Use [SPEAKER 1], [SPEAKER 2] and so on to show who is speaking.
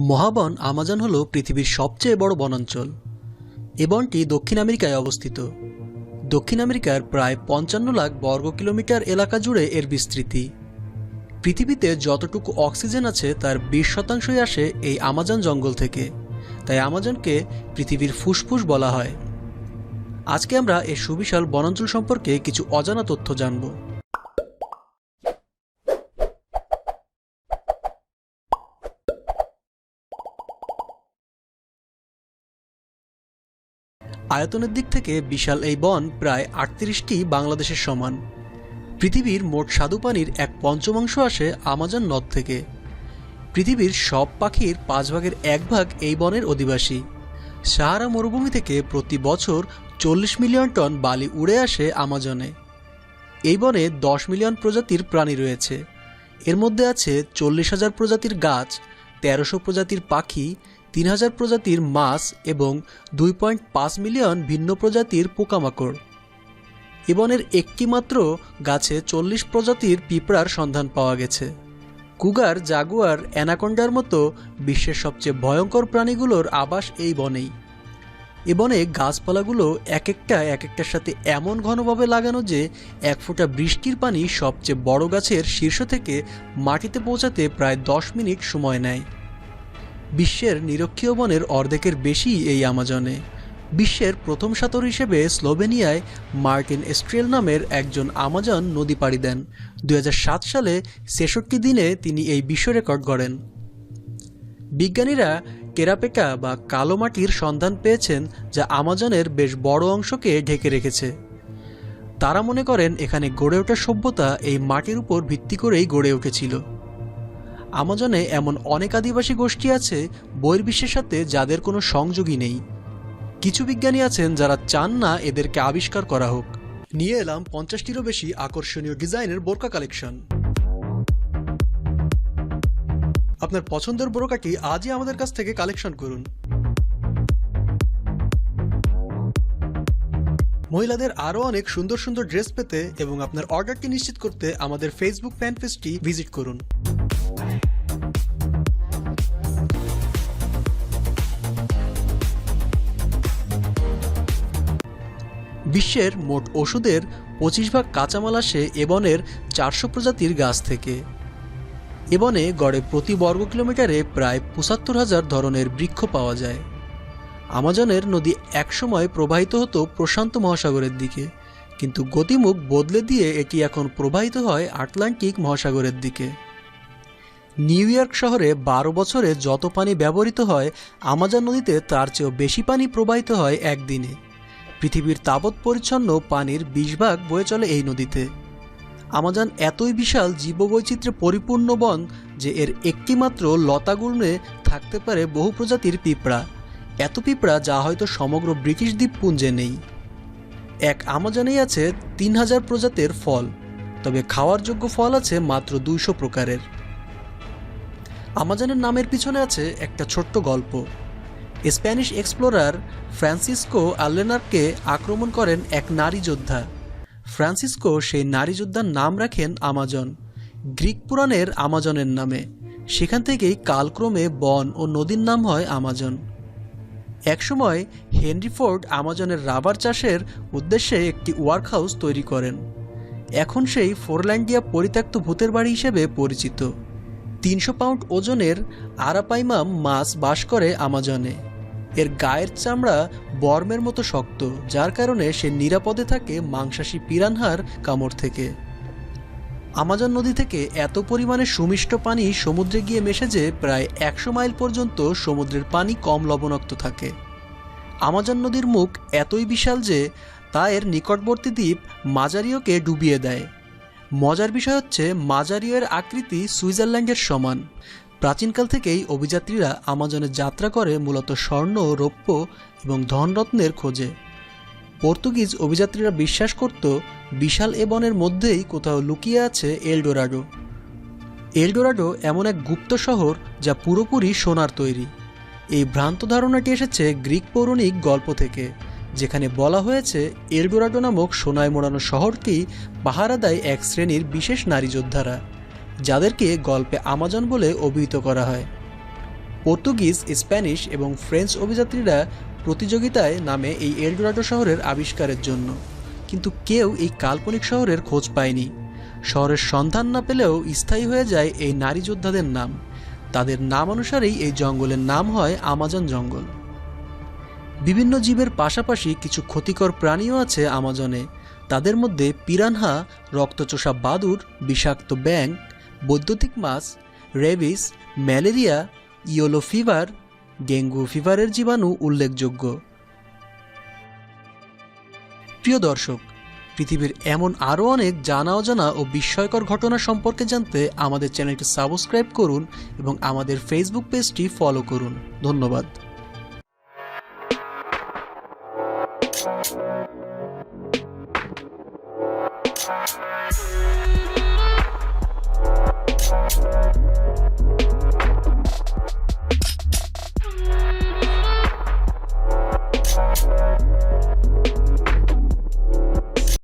[SPEAKER 1] মহাবন Amazon হল পৃথিবীর সবচেয়ে বড় বনাঞ্চল। এ বনটি দক্ষিণ আমেরিকায় অবস্থিত। দক্ষিণ আমেরিকার প্রায় পঞ্চান্ন লাখ বর্গ কিলোমিটার এলাকা জুড়ে এর বিস্তৃতি। পৃথিবীতে যতটুকু অক্সিজেন আছে তার বিশ শতাংশই আসে এই আমাজন জঙ্গল থেকে। তাই আমাজনকে পৃথিবীর ফুসফুস বলা হয়। আজকে আমরা এই সুবিশাল বনাঞ্চল সম্পর্কে কিছু অজানা তথ্য জানব। আয়তনের দিক থেকে বিশাল এই বন প্রায় আটত্রিশটি বাংলাদেশের সমান। পৃথিবীর মোট স্বাদু পানির এক পঞ্চমাংশ আসে আমাজন নদ থেকে। পৃথিবীর সব পাখির পাঁচ ভাগের এক ভাগ এই বনের অধিবাসী। সাহারা মরুভূমি থেকে প্রতি বছর চল্লিশ মিলিয়ন টন বালি উড়ে আসে আমাজনে। এই বনে দশ মিলিয়ন প্রজাতির প্রাণী রয়েছে। এর মধ্যে আছে চল্লিশ হাজার প্রজাতির গাছ, তেরোশো প্রজাতির পাখি তিন হাজার প্রজাতির মাছ এবং দুই পয়েন্ট পাঁচ মিলিয়ন ভিন্ন প্রজাতির পোকামাকড়। এ বনের একটি মাত্র গাছে চল্লিশ প্রজাতির পিঁপড়ার সন্ধান পাওয়া গেছে। কুগার, জাগুয়ার, অ্যানাকোন্ডার মতো বিশ্বের সবচেয়ে ভয়ঙ্কর প্রাণীগুলোর আবাস এই বনেই। এ বনে গাছপালাগুলো এক একটা এক একটার সাথে এমন ঘনভাবে লাগানো যে এক ফোঁটা বৃষ্টির পানি সবচেয়ে বড় গাছের শীর্ষ থেকে মাটিতে পৌঁছাতে প্রায় দশ মিনিট সময় নেয়। বিশ্বের নিরক্ষীয় বনের অর্ধেকের বেশি এই আমাজনে। বিশ্বের প্রথম সাঁতর হিসেবে স্লোভেনিয়ায় মার্টিন স্ট্রেল নামের একজন আমাজন নদী পাড়ি দেন। দু হাজার সাত সালে ছেষট্টি দিনে তিনি এই বিশ্ব রেকর্ড গড়েন। বিজ্ঞানীরা কেরাপেকা বা কালো মাটির সন্ধান পেয়েছেন, যা আমাজনের বেশ বড় অংশকে ঢেকে রেখেছে। তারা মনে করেন, এখানে গড়ে ওঠা সভ্যতা এই মাটির উপর ভিত্তি করেই গড়ে উঠেছিল। আমাজনে এমন অনেক আদিবাসী গোষ্ঠী আছে বহির্বিশ্বের সাথে যাদের কোনো সংযোগই নেই। কিছু বিজ্ঞানী আছেন যারা চান না এদেরকে আবিষ্কার করা হোক। নিয়ে এলাম পঞ্চাশটিরও বেশি আকর্ষণীয় ডিজাইনের বোরকা কালেকশন। আপনার পছন্দের বোরকাটি আজই আমাদের কাছ থেকে কালেকশন করুন। মহিলাদের আরও অনেক সুন্দর সুন্দর ড্রেস পেতে এবং আপনার অর্ডারটি নিশ্চিত করতে আমাদের ফেসবুক ফ্যান পেজটি ভিজিট করুন। বিশ্বের মোট ওষুধের পঁচিশ ভাগ কাঁচামাল আসে এবনের চারশো প্রজাতির গাছ থেকে। এবনে গড়ে প্রতি বর্গ কিলোমিটারে প্রায় পঁচাত্তর হাজার ধরনের বৃক্ষ পাওয়া যায়। আমাজনের নদী একসময় প্রবাহিত হতো প্রশান্ত মহাসাগরের দিকে, কিন্তু গতিমুখ বদলে দিয়ে এটি এখন প্রবাহিত হয় আটলান্টিক মহাসাগরের দিকে। নিউ ইয়র্ক শহরে বারো বছরে যত পানি ব্যবহৃত হয়, আমাজন নদীতে তার চেয়েও বেশি পানি প্রবাহিত হয় একদিনে। পৃথিবীর তাবৎ পরিচ্ছন্ন পানির বিশ ভাগ বয়ে চলে এই নদীতে। আমাজন এতই বিশাল জীববৈচিত্র্যে পরিপূর্ণ বন যে এর একটিমাত্র লতাগুল্মে থাকতে পারে বহু প্রজাতির পিঁপড়া। এত পিঁপড়া যা হয়তো সমগ্র ব্রিটিশ দ্বীপপুঞ্জে নেই। এক আমাজনেই আছে তিন হাজার প্রজাতির ফল, তবে খাওয়ার যোগ্য ফল আছে মাত্র দুইশো প্রকারের। আমাজনের নামের পিছনে আছে একটা ছোট্ট গল্প। স্প্যানিশ এক্সপ্লোরার ফ্রান্সিসকো আল্লেনারকে আক্রমণ করেন এক নারী যোদ্ধা। ফ্রান্সিসকো সেই নারী যোদ্ধার নাম রাখেন আমাজন, গ্রিক পুরাণের আমাজনের নামে। সেখান থেকেই কালক্রমে বন ও নদীর নাম হয় আমাজন। একসময় হেনরি ফোর্ড আমাজনের রাবার চাষের উদ্দেশ্যে একটি ওয়ার্ক হাউস তৈরি করেন। এখন সেই ফোরল্যান্ডিয়া পরিত্যক্ত ভূতের বাড়ি হিসেবে পরিচিত। তিনশো পাউন্ড ওজনের আরাপাইমাম মাছ বাস করে আমাজনে। এর গায়ের চামড়া বর্মের মতো শক্ত, যার কারণে সে নিরাপদে থাকে মাংসাশী পিরানহার কামড় থেকে। আমাজন নদী থেকে এত পরিমাণে সুমিষ্ট পানি সমুদ্রে গিয়ে মেশে যে প্রায় একশো মাইল পর্যন্ত সমুদ্রের পানি কম লবণাক্ত থাকে। আমাজন নদীর মুখ এতই বিশাল যে তা এর নিকটবর্তী দ্বীপ মাজারিওকে ডুবিয়ে দেয়। মজার বিষয় হচ্ছে মাজারিওয়ের আকৃতি সুইজারল্যান্ডের সমান। প্রাচীনকাল থেকেই অভিযাত্রীরা আমাজনে যাত্রা করে মূলত স্বর্ণ, রৌপ্য এবং ধনরত্নের খোঁজে। পর্তুগিজ অভিযাত্রীরা বিশ্বাস করত, বিশাল এ বনের মধ্যেই কোথাও লুকিয়ে আছে এলডোরাডো। এলডোরাডো এমন এক গুপ্ত শহর যা পুরোপুরি সোনার তৈরি। এই ভ্রান্ত ধারণাটি এসেছে গ্রিক পৌরাণিক গল্প থেকে, যেখানে বলা হয়েছে এলডোরাডো নামক সোনায় মোড়ানো শহরটি পাহারা দেয় এক শ্রেণির বিশেষ নারী যোদ্ধারা। যাদেরকে গল্পে আমাজন বলে অভিহিত করা হয়। পর্তুগিজ, স্প্যানিশ এবং ফ্রেঞ্চ অভিযাত্রীরা প্রতিযোগিতায় নামে এই এলডোরাডো শহরের আবিষ্কারের জন্য। কিন্তু কেউ এই কাল্পনিক শহরের খোঁজ পায়নি। শহরের সন্ধান না পেলেও স্থায়ী হয়ে যায় এই নারী যোদ্ধাদের নাম। তাদের নাম অনুসারেই এই জঙ্গলের নাম হয় আমাজন জঙ্গল। বিভিন্ন জীবের পাশাপাশি কিছু ক্ষতিকর প্রাণীও আছে আমাজনে। তাদের মধ্যে পিরানহা, রক্তচোষা বাদুর, বিষাক্ত ব্যাং বৈদ্যুতিক মাছ, rabies, malaria, yellow fever, dengue ফিভারের জীবাণু উল্লেখযোগ্য। প্রিয় দর্শক, পৃথিবীর এমন আরও অনেক জানা অজানা ও বিস্ময়কর ঘটনা সম্পর্কে জানতে আমাদের চ্যানেলটি সাবস্ক্রাইব করুন এবং আমাদের ফেসবুক পেজটি ফলো করুন। ধন্যবাদ।